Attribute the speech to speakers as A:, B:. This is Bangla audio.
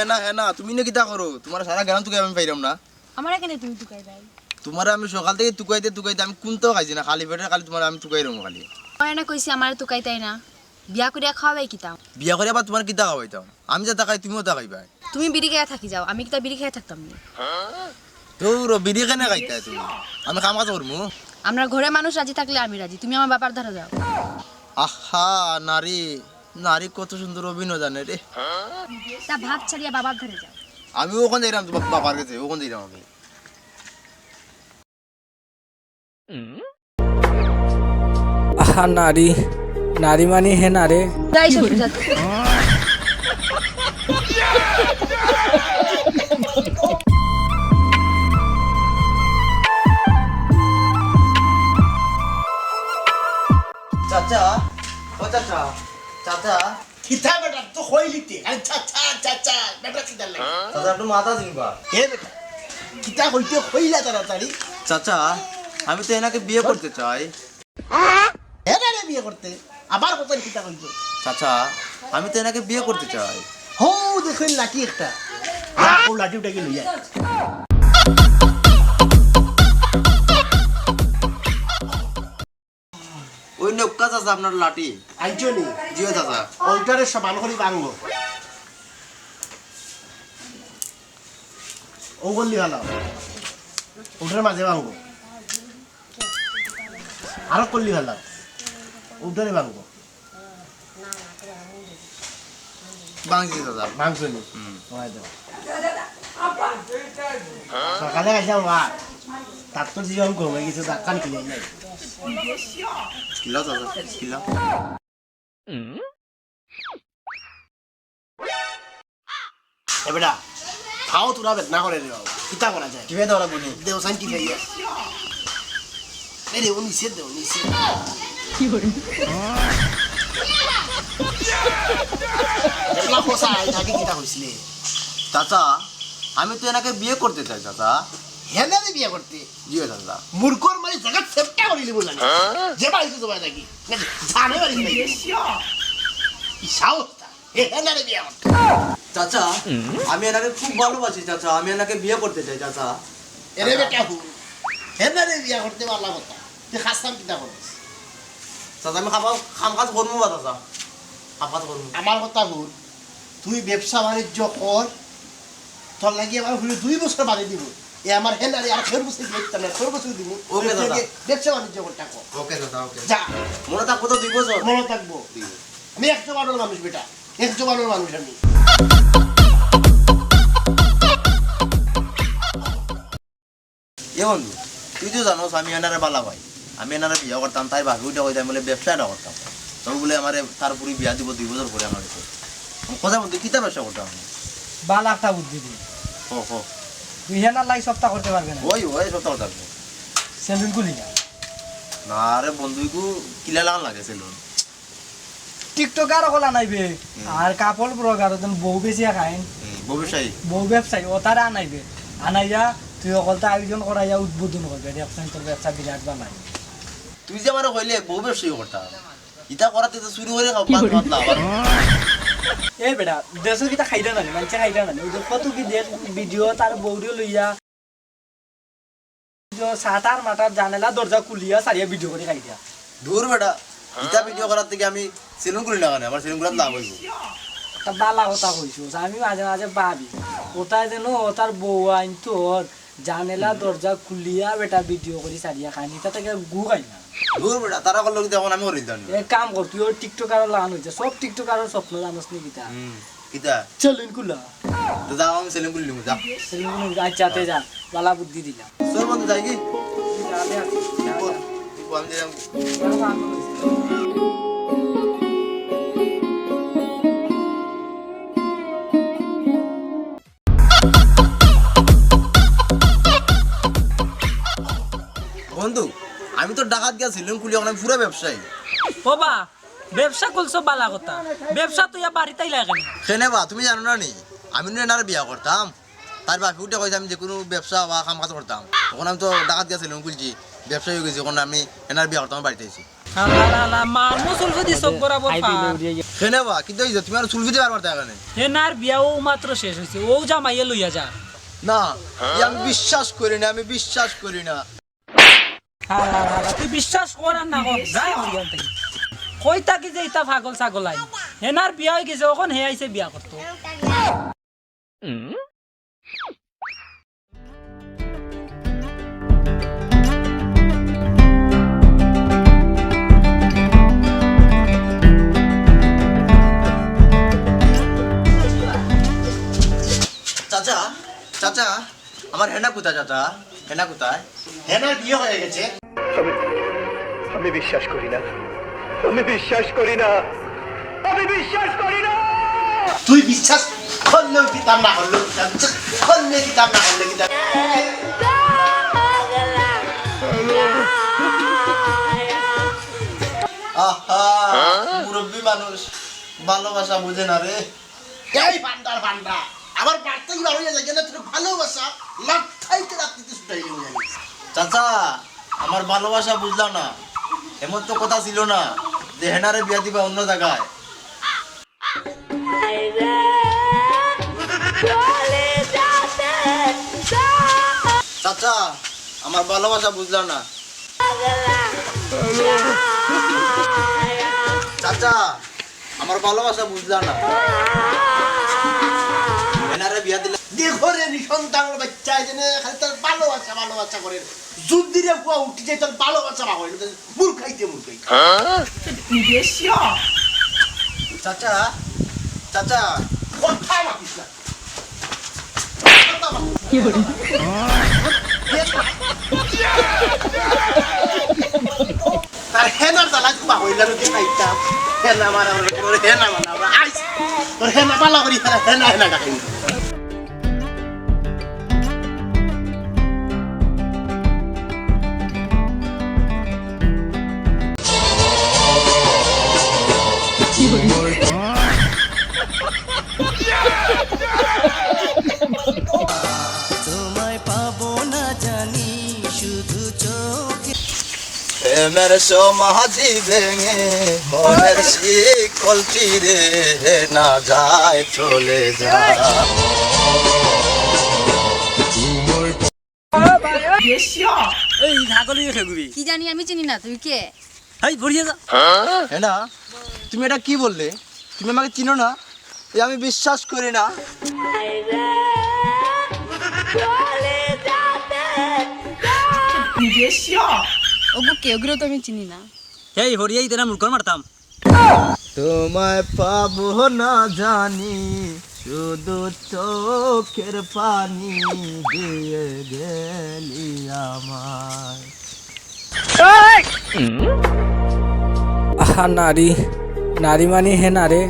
A: হে না হে তুমি না কিতা করো তোমার সারা গ্রাম তুকে আমি পাইলাম না?
B: আমার এখানে তুমি টুকাই ভাই
A: তোমার আমি সকাল থেকে তুকাইতে তুকাইতে আমি কোনটাও খাইছি না? খালি পেটে খালি তোমার আমি তুকাই রম খালি।
B: আমার না কইছি আমার টুকাই তাই না। বিয়া করিয়া খাওয়াই কিতাম
A: বিয়া করে আবার তোমার কিতা খাওয়াইতাম আমি যা তাকাই তুমিও তাকাই পাই
B: তুমি বিড়ি খেয়ে থাকি যাও আমি কিতা বিড়ি খেয়ে থাকতাম না?
A: তোর বিড়ি কেনে খাইতে তুমি আমি কাম কাজ করব
B: আমরা ঘরে মানুষ রাজি থাকলে আমি রাজি তুমি আমার বাবার ধারা যাও।
A: আহা নারী নারী কত সুন্দর অভিনয় জানে রে।
B: তা ভাত ছাড়িয়া বাবার ধারে যাও।
A: আমি ওখানে যাইলাম তো বাবার কাছে ওখানে যাইলাম আমি।
C: আহা নারী। নারী মানে হে নারে
B: যাই শ্বশুর সাথে
A: চাচা ও চাচা। চাচা
D: কিতা বেটা তো হইলিতে চাচা বেটা কিতা লাগে
A: চাচা একটু মাথা দিনবা
D: হে বেটা কিতা হইতে হইলা তাড়াতাড়ি?
A: চাচা আমি তো এনাকে বিয়ে করতে চাই।
D: হে রে বিয়ে করতে? আবার কত কিতা কইতো
A: চাচা আমি তো এনাকে বিয়ে করতে চাই।
D: হো দেখুন লাঠি একটা। ও লাঠি উঠাকে লইয়া
A: চাচা আপনার লাঠি?
D: আইজনি
A: জিও চাচা।
D: ওইটারে সমান করি বাংলো। ও বললি ভালো ওটার মাঝে ভাঙবো আরও করলি ভালো ওটারে ভাঙবো
A: বাংছি
D: নি।
A: হুম।
D: সকালে ভাত তার তো জীবন কমে গেছে ডাক্তার কিনে নাই
A: কিলাও চাচা কিলাও
D: এবারে খাও তোরা বেদনা করে রে বাবা কিতা করা যায়
A: কীভাবে লাগবো নি
D: দেও শান্তি খাইয়া রে ও নিষেধ দেও নিষেধ দেখলা পোষা আগে কিতা হয়েছিলে
A: চাচা আমি তো এনাকে বিয়ে করতে চাই চাচা
D: হেনা রে বিয়ে করতে
A: জিও চাচা
D: মূর্খর মানে জায়গা সেপটা করিলি বললাম যে বাড়িতে নাকি নাকি জানে বাড়ি নাকি সাহসটা হে হেনা বিয়ে করতে
A: চাচা আমি এনাকে খুব ভালোবাসি চাচা আমি এনাকে বিয়ে করতে চাই চাচা
D: এরে বেটা হু হেনা রে বিয়ে করতে পারলা কথা তুই খাস্তাম কিতা করছিস
A: চাচা আমি খাবার খাম কাজ করব বা চাচা খাম কাজ করব
D: আমার কথা বল তুই ব্যবসা বাণিজ্য কর তোর লাগি আমার হলে দুই বছর বাড়ি দিব এ আমার হেনারে আর ফের বছর দিতাম না ফের বছর দিব
A: ওকে দাদা।
D: বাণিজ্য করতে
A: ওকে চাচা ওকে।
D: যা।
A: মনে থাকব তো দুই বছর।
D: মনে থাকব। আমি একশো বানোর মানুষ বেটা। একশো বানোর মানুষ আমি।
A: এ বন্ধু তুই তো জানোস আমি এনারে বালা ভাই। আমি এনারে বিয়ে করতাম তাই ভাবি উঠে কইতাম বলে ব্যবসাটা করতাম। তবে বলে আমার তার পুরি বিয়া দিব দুই বছর করে আমার কথা বলতে কিতা ব্যবসা করতাম
C: বালা একটা বুদ্ধি দি
A: হো হো
C: না লাই সপ্তাহ করতে পারবে না।
A: ওই ওই সপ্তাহ থাকব
C: সেলুন খুলি না।
A: না রে বন্ধুকু কিলা লাগান লাগে সেলুন।
C: টিকটকার ওগুলা নাইবে আর কাপড় ব্লগার ওজন বউ বেশি খাইন।
A: ব্যবসায়ী
C: বউ ব্যবসায়ী ও তারা আনাইবে আনাইয়া তুই অকলটা আয়োজন করাইয়া উদ্বোধন করবে দেখছেন তোর ব্যবসা বিরাট বানাই।
A: তুই যে আমার কইলে বহু ব্যবসায়ী করতাম। ইটা করাতে তো শুরু করে
C: এই বেটা দেশের কিটা খাইটা নানি মানুষে খাইটা নানি ওই কত কি দেশ ভিডিও তার বৌরিও লইয়া সাতার মাটার জানেলা দরজা খুলিয়া সারিয়া ভিডিও করে খাই দিয়া।
A: দূর বেটা ইটা ভিডিও করার থেকে আমি সেলুন করি না কেন আমার সেলুন করার লাভ হইব
C: তা বালা কথা কইছো আমি মাঝে মাঝে ভাবি ওটাই যেন তার বউ আইন তোর জানেলা দরজা খুলিয়া বেটা ভিডিও করে সারিয়া খাই নিতা থেকে গু খাই না।
A: দূর বেটা তারা করল কিন্তু এখন আমি করি দিতাম
C: এক কাম কর তুই ওর টিকটকার লাগানো হয়েছে সব টিকটকারের স্বপ্ন জানোস নি কিতা?
A: কিতা?
C: চলুন কুলা
A: তো যাও আমি সেলুন করি নিবো যা।
C: সেলুন আচ্ছাতে যা বালা বুদ্ধি দিলাম
A: চল বন্ধু যাই কি?
C: আমি আছি, যা, যা।
A: আমি বন্ধু আমি তো ডাকাত খুলি এখন আমি পুরো ব্যবসায়ী।
C: বাবা ব্যবসা করছ বালা কথা। ব্যবসা তো ইয়া বাড়িতেই লাগে না।
A: সেনে বা তুমি জানো না নি? আমি নো এনার বিয়া করতাম। তার বাপি উঠে কইছে আমি যে কোনো ব্যবসা বা কাম কাজ করতাম। তখন আমি তো ডাকাত গিয়া সেলুন খুলছি ব্যবসায়ী হয়ে গেছি এখন আমি এনার বিয়া করতাম বাড়িতে কিন্তু তুমি আর তাই
E: মাত্র শেষ হয়েছে ও জামাইয়ে লইয়া যা।
A: না এই আমি বিশ্বাস করি না আমি বিশ্বাস করি না।
E: তুই বিশ্বাস কর আর না কর যাই হরিয়ান থেকে কই তাকি যে ইতা পাগল ছাগল আই হেনার বিয়া হয়ে গেছে ওখন হে আইছে বিয়া করতো
A: চাচা চাচা আমার হেনা কোথায় চাচা হেনা কোথায়
D: হেনার বিয়ে হয়ে গেছে
F: আমি বিশ্বাস করি না। আমি বিশ্বাস করি না। আমি বিশ্বাস করি না।
D: তুই বিশ্বাস করলেও না করলেও কিতাব বিশ্বাস? করলে কিতাব না করলে
A: আহা, মুরব্বী মানুষ, ভালোবাসা বুঝে না রে।
D: এই ভান্ডার ভান্ডা আমার বার্তা কি ভালো যায়, কেন তোর ভালোবাসা লাঠাইতে রাত্রিতে গেল জানি
A: চাচা আমার ভালোবাসা বুঝলাম না। এমন তো কথা ছিল না যে হেনারে বিয়া দিবা অন্য জায়গায়। চাচা, আমার ভালোবাসা বুঝলাম না। চাচা, আমার ভালোবাসা বুঝলাম না। দিলে
D: দেখো রে নিঃসন্তান বাচ্চা এজনে খালি তোর ভালোবাসা ভালোবাসা করে। যুদ্ধি রে কুয়া উঠি যায় তোর ভালোবাসা ভাগ হয় মূর্খাইতে মূর্খাইতে।
A: চাচা চাচা
D: কথা মাতিস না। কথা মাতিস তার হেনার জ্বালা কুয়া হইলা রুটি খাইতাম হেনা মারা হেনা মারা আইস। তোর হেনা ভালো করি হেনা হেনা ডাকিনি
A: প্রেমের সমাধি ভেঙে মনের শিকলটি রে না যায় চলে যায়।
E: এই খেগুবি
B: কি জানি আমি চিনি না তুই কে?
E: হাই যা
A: হ্যাঁ? না তুমি এটা কি বললে? তুমি আমাকে চিনো না? এ আমি বিশ্বাস করি না।
B: ওগো কে ওগুলো তো আমি চিনি না
E: এই হরিয়াই তেনা মুরকর মারতাম
A: তোমায় পাবো না জানি শুধু চোখের পানি দিয়ে গেলি আমার
C: আহা নারী নারী মানে হে নারে